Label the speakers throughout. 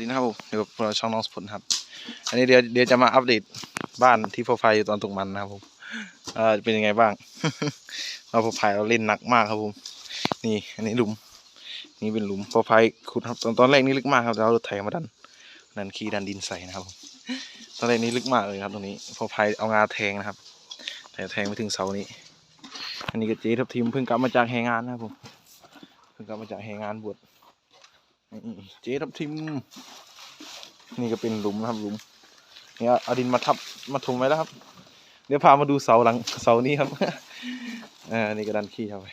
Speaker 1: ดีนะครับผมอยู่กับเราช่องน้องสพุนครับ อันนี้เดี๋ยวเดี๋ยวจะมาอัปเดตบ้านที่พ่อพายอยู่ตอนตกมันนะครับผมเออเป็นยังไงบ้างเราพ่อพายเราเล่นหนักมากครับผม นี่ อันนี้หลุม นี่เป็นหลุมพ่อพายขุดครับตอนตอนแรกนี่ลึกมากครับเรารถไถมาดันดันขี้ดันดินใส่นะครับผมตอนแรกนี่ลึกมากเลยครับตรงนี้พ่อพายเอางาแทงนะครับ แต่แทงไปถึงเสานี้ อันนี้ก็เจ๊ทับทีมเพิ่งกลับมาจากแหงงานนะครับผมเพิ่งกลับมาจากแหงงานบวช เจ๊ทับทีมนี่ก็เป็นหลุมนะครับหลุมเนี่เอาดินมาทับมาถมไว้แล้วครับ เดี๋ยวพามาดูเสาหลังเสานี้ครับอ่านี่ก็ดันขี้เข้าไป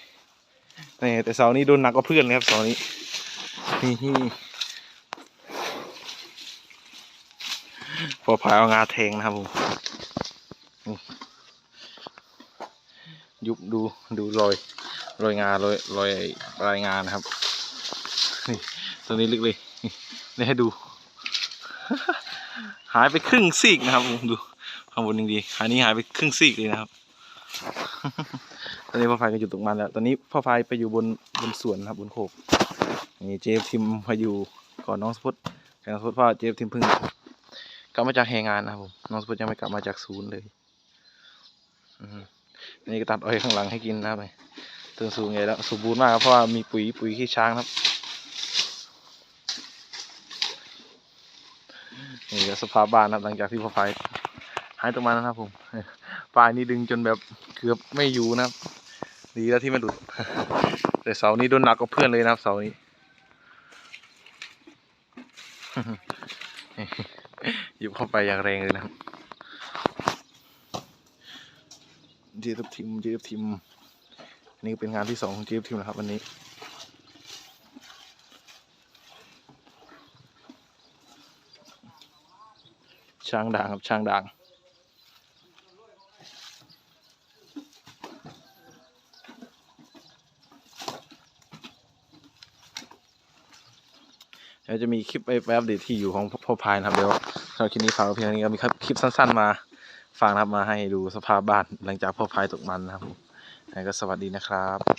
Speaker 1: นี่แต่เสานี้โดนหนักกว่าเพื่อนเลยครับเสานี้นี่พอพายเอางาแทงนะครับผมยุบดูดูรอยรอยงารอยรอยรายงานนะครับนี่ ตรงนี้ลึกเลยนี่ให้ดู หายไปครึ่งซีกนะครับผมดูข้างบนยังดีอันนี้หายไปครึ่งซีกเลยนะครับตอนนี้พ่อพายก็อยู่ตรงมันแล้ว ตอนนี้พ่อพายไปอยู่บนบนสวนนะครับบนโคกนี่เจฟทิมพาอยู่ก่อนน้องสพุทแต่น้องสพุทธเพราะว่าเจฟทิมเพิ่งกลับมาจากแหงงานนะครับผมน้องสพุทยังไม่กลับมาจากศูนย์เลยอือันนี่ก็ตัดอ้อยข้างหลังให้กินนะครับตัวสูงใหญ่แล้วสมบูรณ์มากครับเพราะว่ามีปุ๋ยปุ๋ยขี้ช้างครับ นี่ก็สภาพบ้านนะครับหลังจากที่พ่อไฟหายตัวมานะครับผมปลายนี่ดึงจนแบบเกือบไม่อยู่นะครับ ดีแล้วที่ไม่หลุด แต่เสานี้โดนหนักกว่าเพื่อนเลยนะครับเสานี้หยิบเข้าไปอย่างแรงเลยนะครับเจี๊ยบทิมเจี๊ยบทิมอันนี่เป็นงานที่สองของเจี๊ยบทิมนะครับวันนี้ ช้างด่างครับช้างด่างเดี๋ยวจะมีคลิปไปไปอัปเดตที่อยู่ของพ่อพายนะครับเดี๋ยวสำหรับคลิปนี้ฝากเพียงเท่านี้ก็มีคลิปสั้น ๆ มาฝากนะครับมาให้ดูสภาพบ้านหลังจากพ่อพายตกมันนะครับก็สวัสดีนะครับ